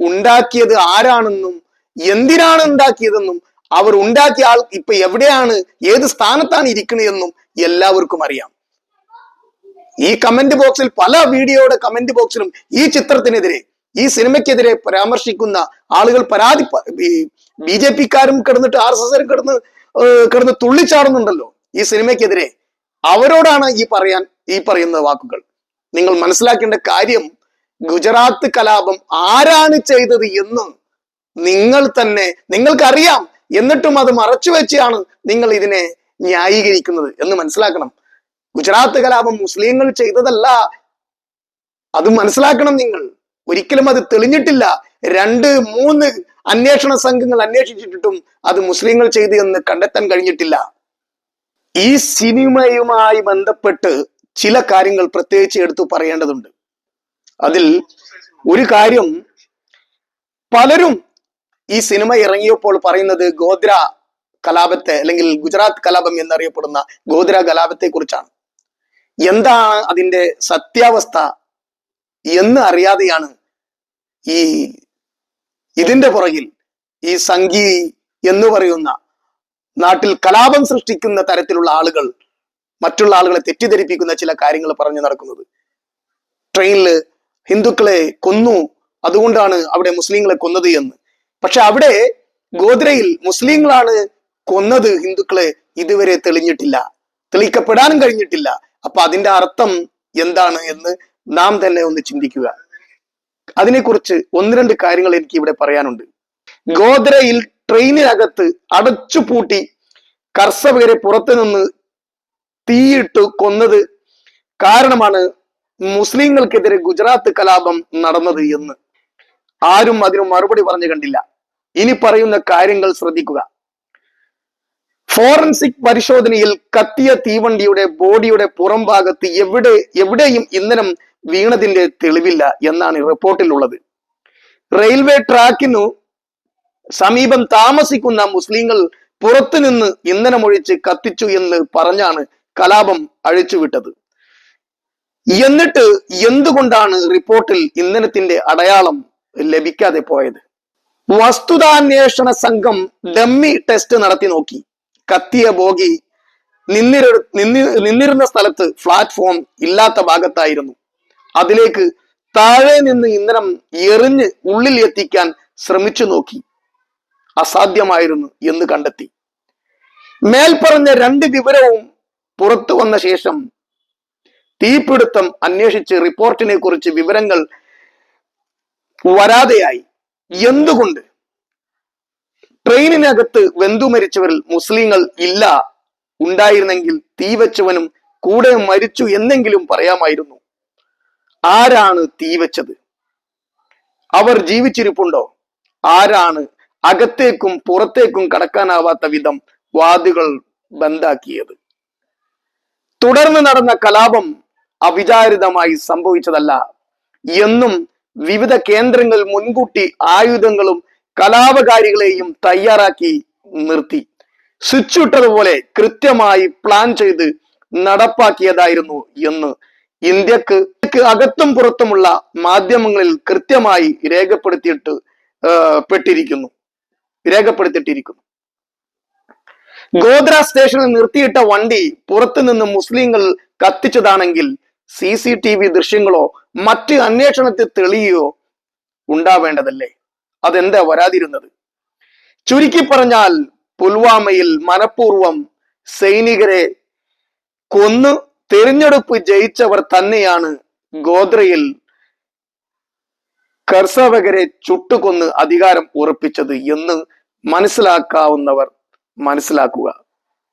ഉണ്ടാക്കിയത് ആരാണെന്നും എന്തിനാണ് ഉണ്ടാക്കിയതെന്നും അവർ ഉണ്ടാക്കിയ ആൾ ഇപ്പൊ എവിടെയാണ് ഏത് സ്ഥാനത്താണ് ഇരിക്കുന്നതെന്നും എല്ലാവർക്കും അറിയാം. ഈ കമന്റ് ബോക്സിൽ പല വീഡിയോയുടെ കമന്റ് ബോക്സിലും ഈ ചിത്രത്തിനെതിരെ ഈ സിനിമയ്ക്കെതിരെ പരാമർശിക്കുന്ന ആളുകൾ പരാതി ബി ജെ പിക്കാരും കിടന്നിട്ട് ആർ എസ് എസുകാരും കിടന്ന് കിടന്ന് തുള്ളിച്ചാടുന്നുണ്ടല്ലോ ഈ സിനിമയ്ക്കെതിരെ. അവരോടാണ് ഈ പറയാൻ ഈ പറയുന്ന വാക്കുകൾ. നിങ്ങൾ മനസ്സിലാക്കേണ്ട കാര്യം ഗുജറാത്ത് കലാപം ആരാണ് ചെയ്തത് എന്നും നിങ്ങൾ തന്നെ നിങ്ങൾക്കറിയാം. എന്നിട്ടും അത് മറച്ചു വെച്ചാണ് നിങ്ങൾ ഇതിനെ ന്യായീകരിക്കുന്നത് എന്ന് മനസ്സിലാക്കണം. ഗുജറാത്ത് കലാപം മുസ്ലിങ്ങൾ ചെയ്തതല്ല. അത് മനസ്സിലാക്കണം നിങ്ങൾ. ഒരിക്കലും അത് തെളിഞ്ഞിട്ടില്ല. രണ്ട് മൂന്ന് അന്വേഷണ സംഘങ്ങൾ അന്വേഷിച്ചിട്ടും അത് മുസ്ലിങ്ങൾ ചെയ്തു എന്ന് കണ്ടെത്താൻ കഴിഞ്ഞിട്ടില്ല. ഈ സിനിമയുമായി ബന്ധപ്പെട്ട് ചില കാര്യങ്ങൾ പ്രത്യേകിച്ച് എടുത്തു പറയേണ്ടതുണ്ട്. അതിൽ ഒരു കാര്യം പലരും ഈ സിനിമ ഇറങ്ങിയപ്പോൾ പറയുന്നത് ഗോദ്ര കലാപത്തെ അല്ലെങ്കിൽ ഗുജറാത്ത് കലാപം എന്നറിയപ്പെടുന്ന ഗോദ്ര കലാപത്തെ കുറിച്ചാണ് എന്താണ് അതിന്റെ സത്യാവസ്ഥ? എന്ന് അറിയാതെയാണ് ഈ ഇതിന്റെ പുറകിൽ ഈ സംഗി എന്ന് പറയുന്ന നാട്ടിൽ കലാപം സൃഷ്ടിക്കുന്ന തരത്തിലുള്ള ആളുകൾ മറ്റുള്ള ആളുകളെ തെറ്റിദ്ധരിപ്പിക്കുന്ന ചില കാര്യങ്ങൾ പറഞ്ഞു നടക്കുന്നത്. ട്രെയിനിൽ ഹിന്ദുക്കളെ കൊന്നു അതുകൊണ്ടാണ് അവിടെ മുസ്ലിങ്ങളെ കൊന്നത് എന്ന്. പക്ഷെ അവിടെ ഗോദ്രയിൽ മുസ്ലിങ്ങളാണ് കൊന്നത് ഹിന്ദുക്കളെ ഇതുവരെ തെളിഞ്ഞിട്ടില്ല. തെളിയിക്കപ്പെടാനും കഴിഞ്ഞിട്ടില്ല. അപ്പൊ അതിന്റെ അർത്ഥം എന്താണ് എന്ന് നാം തന്നെ ഒന്ന് ചിന്തിക്കുക. അതിനെക്കുറിച്ച് ഒന്ന് രണ്ട് കാര്യങ്ങൾ എനിക്ക് ഇവിടെ പറയാനുണ്ട്. ഗോദ്രയിൽ ട്രെയിനിനകത്ത് അടച്ചു പൂട്ടി കർഷകരെ പുറത്തു നിന്ന് തീയിട്ട് കൊന്നത് കാരണമാണ് മുസ്ലിങ്ങൾക്കെതിരെ ഗുജറാത്ത് കലാപം നടന്നത് എന്ന്. ആരും അതിന് മറുപടി പറഞ്ഞു കണ്ടില്ല. ഇനി പറയുന്ന കാര്യങ്ങൾ ശ്രദ്ധിക്കുക. ഫോറൻസിക് പരിശോധനയിൽ കത്തിയ തീവണ്ടിയുടെ ബോഡിയുടെ പുറം ഭാഗത്ത് എവിടെ എവിടെയും ഇന്ധനം വീണതിന്റെ തെളിവില്ല എന്നാണ് റിപ്പോർട്ടിലുള്ളത് റെയിൽവേ ട്രാക്കിനു സമീപം താമസിക്കുന്ന മുസ്ലിങ്ങൾ പുറത്തുനിന്ന് ഇന്ധനമൊഴിച്ച് കത്തിച്ചു എന്ന് പറഞ്ഞാണ് കലാപം അഴിച്ചുവിട്ടത്. എന്നിട്ട് എന്തുകൊണ്ടാണ് റിപ്പോർട്ടിൽ ഇന്ധനത്തിന്റെ അടയാളം ലഭിക്കാതെ പോയത്? വസ്തുതാന്വേഷണ സംഘം ഡമ്മി ടെസ്റ്റ് നടത്തി നോക്കി. കത്തിയ ബോഗി നിന്നിര നിന്നി- നിന്നിരുന്ന സ്ഥലത്ത് പ്ലാറ്റ്ഫോം ഇല്ലാത്ത ഭാഗത്തായിരുന്നു. അതിലേക്ക് താഴെ നിന്ന് ഇന്ധനം എറിഞ്ഞ് ഉള്ളിൽ എത്തിക്കാൻ ശ്രമിച്ചു നോക്കി. അസാധ്യമായിരുന്നു എന്ന് കണ്ടെത്തി. മേൽപ്പറഞ്ഞ രണ്ട് വിവരവും പുറത്തു വന്ന ശേഷം തീപിടുത്തം അന്വേഷിച്ച് റിപ്പോർട്ടിനെ കുറിച്ച് വിവരങ്ങൾ വരാതെയായി. എന്തുകൊണ്ട്? ട്രെയിനിനകത്ത് വെന്തു മരിച്ചവരിൽ മുസ്ലിങ്ങൾ ഇല്ല. ഉണ്ടായിരുന്നെങ്കിൽ തീ കൂടെ മരിച്ചു എന്നെങ്കിലും പറയാമായിരുന്നു. ആരാണ് തീ വെച്ചത്? അവർ ജീവിച്ചിരിപ്പുണ്ടോ? ആരാണ് അകത്തേക്കും പുറത്തേക്കും കടക്കാനാവാത്ത വിധം വാദികൾ ബന്ധാക്കിയത്? തുടർന്ന് നടന്ന കലാപം അവിചാരിതമായി സംഭവിച്ചതല്ല. എന്നും വിവിധ കേന്ദ്രങ്ങൾ മുൻകൂട്ടി ആയുധങ്ങളും കലാപകാരികളെയും തയ്യാറാക്കി നിർത്തി. സ്വിച്ച് ഇട്ടതുപോലെ കൃത്യമായി പ്ലാൻ ചെയ്ത് നടപ്പാക്കിയതായിരുന്നു എന്ന്. ഇന്ത്യയ്ക്ക് അകത്തും പുറത്തുമുള്ള മാധ്യമങ്ങളിൽ കൃത്യമായി രേഖപ്പെടുത്തിയിട്ട് പെട്ടിരിക്കുന്നു. രേഖപ്പെടുത്തിയിട്ടിരിക്കുന്നു. ഗോദ്ര സ്റ്റേഷനിൽ നിർത്തിയിട്ട വണ്ടി പുറത്തു നിന്ന് മുസ്ലിങ്ങൾ കത്തിച്ചതാണെങ്കിൽ സി സി ടി വി ദൃശ്യങ്ങളോ മറ്റ് അന്വേഷണത്തിൽ തെളിയോ ഉണ്ടാവേണ്ടതല്ലേ? അതെന്താ വരാതിരുന്നത്? ചുരുക്കി പറഞ്ഞാൽ പുൽവാമയിൽ മനഃപൂർവം സൈനികരെ കൊന്നു തെരഞ്ഞെടുപ്പ് ജയിച്ചവർ തന്നെയാണ് ഗോദ്രയിൽ കർഷകരെ ചുട്ടുകൊന്ന് അധികാരം ഉറപ്പിച്ചത് എന്ന് മനസ്സിലാക്കാവുന്നവർ മനസ്സിലാക്കുക.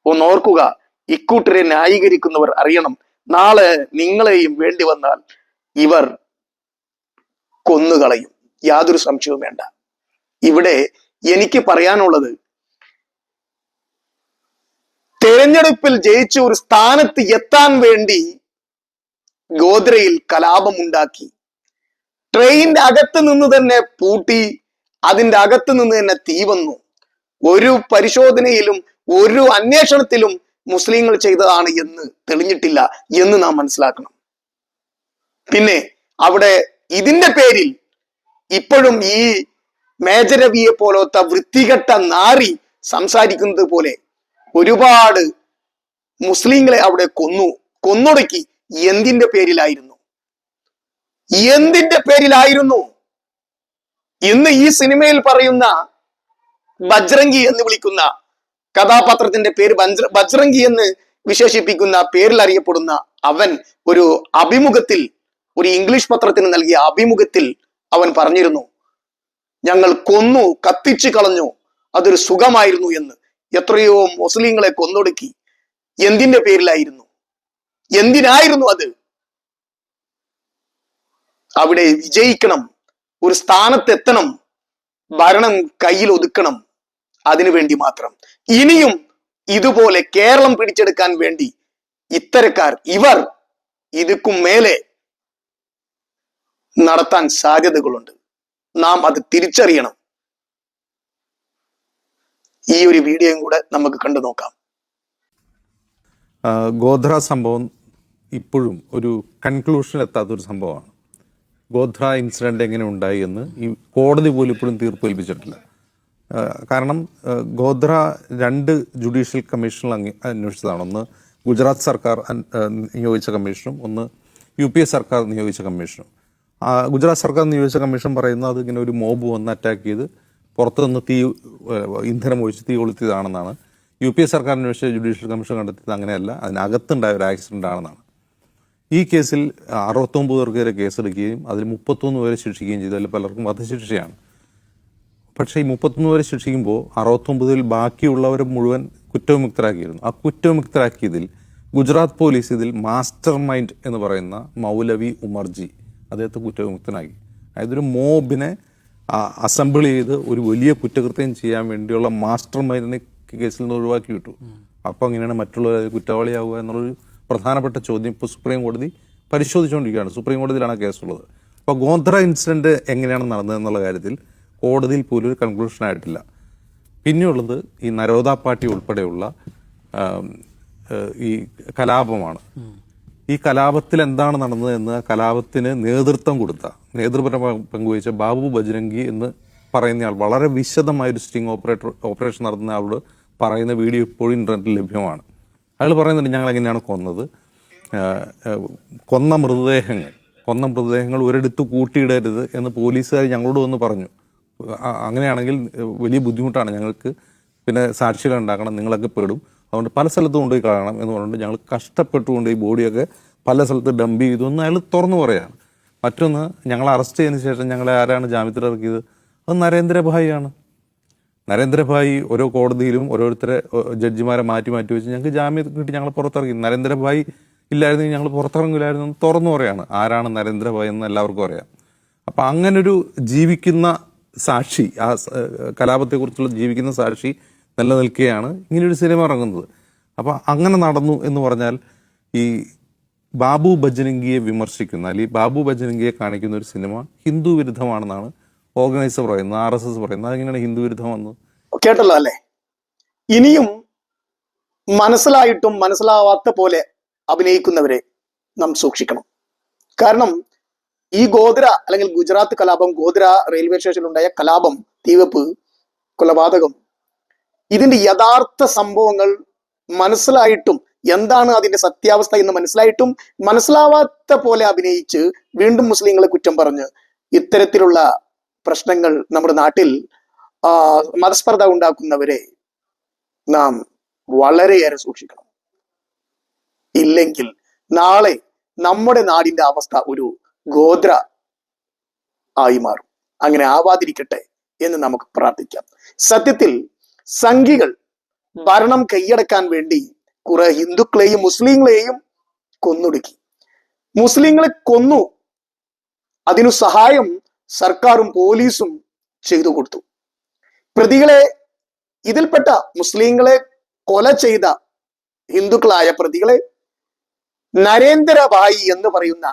ഒന്ന് ഓർക്കുക ഇക്കൂട്ടരെ ന്യായീകരിക്കുന്നവർ അറിയണം. നാളെ നിങ്ങളെയും വേണ്ടി വന്നാൽ ഇവർ കൊന്നുകളയും. യാതൊരു സംശയവും വേണ്ട. ഇവിടെ എനിക്ക് പറയാനുള്ളത് തെരഞ്ഞെടുപ്പിൽ ജയിച്ച ഒരു സ്ഥാനത്ത് എത്താൻ വേണ്ടി ഗോദ്രയിൽ കലാപമുണ്ടാക്കി. ട്രെയിനിന്റെ അകത്ത് നിന്ന് തന്നെ പൂട്ടി അതിന്റെ അകത്ത് നിന്ന് തന്നെ തീ വന്നു. ഒരു പരിശോധനയിലും ഒരു അന്വേഷണത്തിലും മുസ്ലിങ്ങൾ ചെയ്തതാണ് എന്ന് തെളിഞ്ഞിട്ടില്ല എന്ന് നാം മനസ്സിലാക്കണം. പിന്നെ അവിടെ ഇതിന്റെ പേരിൽ ഇപ്പോഴും ഈ മേജരവിയെ പോലത്തെ വൃത്തികെട്ട നാറി സംസാരിക്കുന്നത് പോലെ ഒരുപാട് മുസ്ലിങ്ങളെ അവിടെ കൊന്നു. കൊന്നൊടുക്കി എന്തിന്റെ പേരിലായിരുന്നു? എന്തിന്റെ പേരിലായിരുന്നു? ഇന്ന് ഈ സിനിമയിൽ പറയുന്ന ബജ്രംഗി എന്ന് വിളിക്കുന്ന കഥാപാത്രത്തിന്റെ പേര് ബജ്ര- ബജ്രംഗി എന്ന് വിശേഷിപ്പിക്കുന്ന പേരിൽ അറിയപ്പെടുന്ന അവൻ ഒരു അഭിമുഖത്തിൽ ഒരു ഇംഗ്ലീഷ് പത്രത്തിന് നൽകിയ അഭിമുഖത്തിൽ അവൻ പറഞ്ഞിരുന്നു ഞങ്ങൾ കൊന്നു കത്തിച്ചു കളഞ്ഞു. അതൊരു സുഖമായിരുന്നു എന്ന്. എത്രയോ മുസ്ലിങ്ങളെ കൊന്നൊടുക്കി. എന്തിന്റെ പേരിലായിരുന്നു? എന്തിനായിരുന്നു അത്? അവിടെ വിജയിക്കണം. ഒരു സ്ഥാനത്തെത്തണം. ഭരണം കയ്യിൽ ഒതുക്കണം. അതിനു വേണ്ടി മാത്രം. ഇനിയും ഇതുപോലെ കേരളം പിടിച്ചെടുക്കാൻ വേണ്ടി ഇത്തരക്കാർ ഇവർ ഇതുക്കും മേലെ നടത്താൻ സാധ്യതകളുണ്ട്. നാം അത് തിരിച്ചറിയണം. ഈ ഒരു വീഡിയോയും കൂടെ നമുക്ക് കണ്ടു നോക്കാം. ഗോധ്ര സംഭവം ഇപ്പോഴും ഒരു കൺക്ലൂഷനിലെത്താത്തൊരു സംഭവമാണ്. ഗോധ്ര ഇൻസിഡന്റ് എങ്ങനെ ഉണ്ടായി എന്ന് ഈ കോടതി പോലും ഇപ്പോഴും തീർപ്പ് ഏൽപ്പിച്ചിട്ടില്ല. കാരണം ഗോധ്ര രണ്ട് ജുഡീഷ്യൽ കമ്മീഷനിൽ അന്വേഷിച്ചതാണ്. ഒന്ന് ഗുജറാത്ത് സർക്കാർ നിയോഗിച്ച കമ്മീഷനും ഒന്ന് യു സർക്കാർ നിയോഗിച്ച കമ്മീഷനും ഗുജറാത്ത് സർക്കാർ നിയോഗിച്ച കമ്മീഷൻ പറയുന്നത് അത് ഇങ്ങനെ ഒരു മോബ് വന്ന് അറ്റാക്ക് ചെയ്ത് പുറത്തു നിന്ന് തീ ഇന്ധനം ഒഴിച്ച് തീ കൊളുത്തിയതാണെന്നാണ്. യു പി എ സർക്കാർ അന്വേഷിച്ച ജുഡീഷ്യൽ കമ്മീഷൻ കണ്ടെത്തിയത് അങ്ങനെയല്ല അതിനകത്തുണ്ടായ ഒരു ആക്സിഡന്റ് ആണെന്നാണ്. ഈ കേസിൽ അറുപത്തൊമ്പത് പേർക്കെതിരെ കേസെടുക്കുകയും അതിൽ മുപ്പത്തൊന്ന് പേരെ ശിക്ഷിക്കുകയും ചെയ്തു. അതിൽ പലർക്കും വധശിക്ഷയാണ്. പക്ഷേ ഈ മുപ്പത്തൊന്ന് പേരെ ശിക്ഷിക്കുമ്പോൾ അറുപത്തൊമ്പതിൽ ബാക്കിയുള്ളവരെ മുഴുവൻ കുറ്റവിമുക്തരാക്കിയിരുന്നു. ആ കുറ്റവിമുക്തരാക്കിയതിൽ ഗുജറാത്ത് പോലീസ് ഇതിൽ മാസ്റ്റർ മൈൻഡ് എന്ന് പറയുന്ന മൗലവി ഉമർജി അദ്ദേഹത്തെ കുറ്റവിമുക്തനാക്കി. അതായത് ഒരു മോബിനെ അസംബിൾ ചെയ്ത് ഒരു വലിയ കുറ്റകൃത്യം ചെയ്യാൻ വേണ്ടിയുള്ള മാസ്റ്റർ മൈൻഡിനെ കേസിൽ നിന്ന് ഒഴിവാക്കി വിട്ടു. അപ്പോൾ അങ്ങനെയാണ് മറ്റുള്ളവർ കുറ്റവാളിയാവുക എന്നുള്ളൊരു പ്രധാനപ്പെട്ട ചോദ്യം ഇപ്പോൾ സുപ്രീം കോടതി പരിശോധിച്ചുകൊണ്ടിരിക്കുകയാണ്. സുപ്രീം കോടതിയിലാണ് കേസുള്ളത്. അപ്പോൾ ഗോത്ര ഇൻസിഡന്റ് എങ്ങനെയാണ് നടന്നത് എന്നുള്ള കാര്യത്തിൽ കോടതിയിൽ പോലും ഒരു കൺക്ലൂഷൻ ആയിട്ടില്ല. പിന്നെയുള്ളത് ഈ നരോദ പാർട്ടി ഉൾപ്പെടെയുള്ള ഈ കലാപമാണ്. ഈ കലാപത്തിൽ എന്താണ് നടന്നത് എന്ന് കലാപത്തിന് നേതൃത്വം കൊടുത്ത നേതൃപരം പങ്കുവച്ച ബാബു ബജ്രംഗി എന്ന് പറയുന്നയാൾ വളരെ വിശദമായ ഒരു സ്റ്റിംഗ് ഓപ്പറേറ്റർ ഓപ്പറേഷൻ നടത്തുന്ന ആളോട് പറയുന്ന വീഡിയോ ഇപ്പോഴും ഇന്റർനെറ്റിൽ ലഭ്യമാണ്. അയാൾ പറയുന്നുണ്ട് ഞങ്ങൾ എങ്ങനെയാണ് കൊന്നത്? കൊന്ന മൃതദേഹങ്ങൾ കൊന്ന മൃതദേഹങ്ങൾ ഒരിടത്ത് കൂട്ടിയിടരുത് എന്ന് പോലീസുകാർ ഞങ്ങളോട് വന്ന് പറഞ്ഞു. അങ്ങനെയാണെങ്കിൽ വലിയ ബുദ്ധിമുട്ടാണ് ഞങ്ങൾക്ക്. പിന്നെ സാക്ഷികൾ ഉണ്ടാക്കണം നിങ്ങളൊക്കെ പെടും. അതുകൊണ്ട് പല സ്ഥലത്തും കൊണ്ടുപോയി കാണണം എന്ന് പറഞ്ഞിട്ട് ഞങ്ങൾ കഷ്ടപ്പെട്ടുകൊണ്ട് ഈ ബോഡിയൊക്കെ പല സ്ഥലത്ത് ഡംപ് ചെയ്തു എന്ന് അയാൾ തുറന്നു പറയാണ് മറ്റൊന്ന് ഞങ്ങൾ അറസ്റ്റ് ചെയ്തതിന് ശേഷം ഞങ്ങളെ ആരാണ് ജാമ്യത്തിൽ ഇറക്കിയത്? അത് നരേന്ദ്രഭായിയാണ് നരേന്ദ്രഭായി ഓരോ കോടതിയിലും ഓരോരുത്തരെ ജഡ്ജിമാരെ മാറ്റി മാറ്റി വെച്ച് ഞങ്ങൾക്ക് ജാമ്യം കിട്ടി ഞങ്ങൾ പുറത്തിറങ്ങി നരേന്ദ്രഭായി ഇല്ലായിരുന്നെങ്കിൽ ഞങ്ങൾ പുറത്തിറങ്ങില്ലായിരുന്നു എന്ന് തുറന്നു പറയാണ് ആരാണ് നരേന്ദ്രഭായി എന്ന് എല്ലാവർക്കും അറിയാം. അപ്പം അങ്ങനൊരു ജീവിക്കുന്ന സാക്ഷി ആ കലാപത്തെക്കുറിച്ചുള്ള ജീവിക്കുന്ന സാക്ഷി നിലനിൽക്കുകയാണ്. ഇങ്ങനെയൊരു സിനിമ ഇറങ്ങുന്നത്. അപ്പോൾ അങ്ങനെ നടന്നു എന്ന് പറഞ്ഞാൽ ഈ ബാബു ബജരംഗിയെ വിമർശിക്കുന്ന അല്ലെങ്കിൽ ബാബു ബജരംഗിയെ കാണിക്കുന്ന ഒരു സിനിമ ഹിന്ദു വിരുദ്ധമാണെന്നാണ് ഓർഗനൈസർ പറയുന്നത് ആർ എസ് എസ് പറയുന്നത്. അതെങ്ങനെയാണ് ഹിന്ദു വിരുദ്ധമെന്ന് കേട്ടല്ലോ അല്ലേ? ഇനിയും മനസ്സിലായിട്ടും മനസ്സിലാവാത്ത പോലെ അഭിനയിക്കുന്നവരെ നാം സൂക്ഷിക്കണം. കാരണം ഈ ഗോദ്ര അല്ലെങ്കിൽ ഗുജറാത്ത് കലാപം ഗോദ്ര റെയിൽവേ സ്റ്റേഷനിലുണ്ടായ കലാപം തീവപ്പ് കൊലപാതകം ഇതിന്റെ യഥാർത്ഥ സംഭവങ്ങൾ മനസ്സിലായിട്ടും എന്താണ് അതിന്റെ സത്യാവസ്ഥ എന്ന് മനസ്സിലായിട്ടും മനസ്സിലാവാത്ത പോലെ അഭിനയിച്ച് വീണ്ടും മുസ്ലിങ്ങളെ കുറ്റം പറഞ്ഞ് ഇത്തരത്തിലുള്ള പ്രശ്നങ്ങൾ നമ്മുടെ നാട്ടിൽ മതസ്പർദ്ധ ഉണ്ടാക്കുന്നവരെ നാം വളരെയേറെ സൂക്ഷിക്കണം. ഇല്ലെങ്കിൽ നാളെ നമ്മുടെ നാടിന്റെ അവസ്ഥ ഒരു ഗോത്ര ആയി മാറും. അങ്ങനെ ആവാതിരിക്കട്ടെ എന്ന് നമുക്ക് പ്രാർത്ഥിക്കാം. സത്യത്തിൽ സംഘികൾ ഭരണം കൈയടക്കാൻ വേണ്ടി കുറെ ഹിന്ദുക്കളെയും മുസ്ലിങ്ങളെയും കൊന്നൊടുക്കി. മുസ്ലിങ്ങളെ കൊന്നു. അതിനു സഹായം സർക്കാരും പോലീസും ചെയ്തു കൊടുത്തു. പ്രതികളെ ഇതിൽപ്പെട്ട മുസ്ലിങ്ങളെ കൊല ചെയ്ത ഹിന്ദുക്കളായ പ്രതികളെ നരേന്ദ്രഭായി എന്ന് പറയുന്ന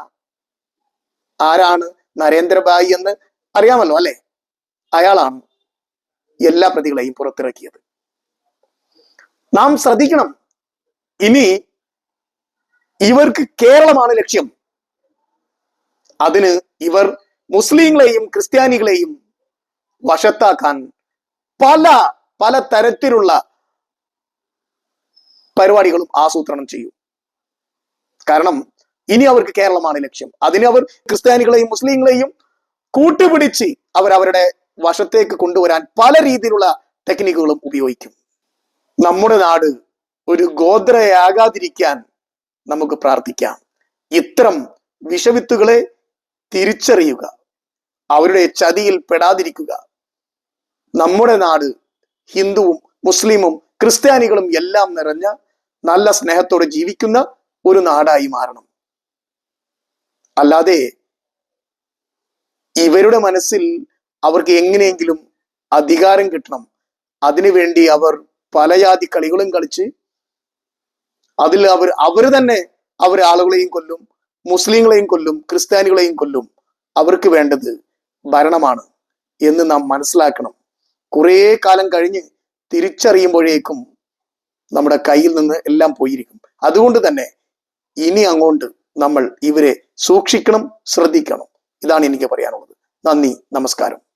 ആരാണ് നരേന്ദ്രഭായി എന്ന് അറിയാമല്ലോ അല്ലെ? അയാളാണ്. എല്ലാ പ്രതികളെയും പുറത്തിറക്കിയത്. നാം ശ്രദ്ധിക്കണം. ഇനി ഇവർക്ക് കേരളമാണ് ലക്ഷ്യം. അതിന് ഇവർ മുസ്ലിങ്ങളെയും ക്രിസ്ത്യാനികളെയും വശത്താക്കാൻ പല പല തരത്തിലുള്ള പരിപാടികളും ആസൂത്രണം ചെയ്യും. കാരണം ഇനി അവർക്ക് കേരളമാണ് ലക്ഷ്യം. അതിന് അവർ ക്രിസ്ത്യാനികളെയും മുസ്ലിങ്ങളെയും കൂട്ടുപിടിച്ച് അവർ അവരുടെ വശത്തേക്ക് കൊണ്ടുവരാൻ പല രീതിയിലുള്ള ടെക്നിക്കുകളും ഉപയോഗിക്കും. നമ്മുടെ നാട് ഒരു ഗോത്രയാകാതിരിക്കാൻ നമുക്ക് പ്രാർത്ഥിക്കാം. ഇത്തരം വിഷവിത്തുകളെ തിരിച്ചറിയുക. അവരുടെ ചതിയിൽ പെടാതിരിക്കുക. നമ്മുടെ നാട് ഹിന്ദുവും മുസ്ലിമും ക്രിസ്ത്യാനികളും എല്ലാം നിറഞ്ഞ നല്ല സ്നേഹത്തോടെ ജീവിക്കുന്ന ഒരു നാടായി മാറണം. അല്ലാതെ ഇവരുടെ മനസ്സിൽ അവർക്ക് എങ്ങനെയെങ്കിലും അധികാരം കിട്ടണം. അതിനുവേണ്ടി അവർ പല ജാതി കളികളും കളിച്ച് അതിൽ അവർ അവർ തന്നെ അവർ ആളുകളെയും കൊല്ലും മുസ്ലിങ്ങളെയും കൊല്ലും ക്രിസ്ത്യാനികളെയും കൊല്ലും. അവർക്ക് വേണ്ടത് ഭരണമാണ് എന്ന് നാം മനസ്സിലാക്കണം. കുറേ കാലം കഴിഞ്ഞ് തിരിച്ചറിയുമ്പോഴേക്കും നമ്മുടെ കയ്യിൽ നിന്ന് എല്ലാം പോയിരിക്കും. അതുകൊണ്ട് തന്നെ ഇനി അങ്ങോട്ട് നമ്മൾ ഇവരെ സൂക്ഷിക്കണം ശ്രദ്ധിക്കണം. ഇതാണ് എനിക്ക് പറയാനുള്ളത്. നന്ദി നമസ്കാരം.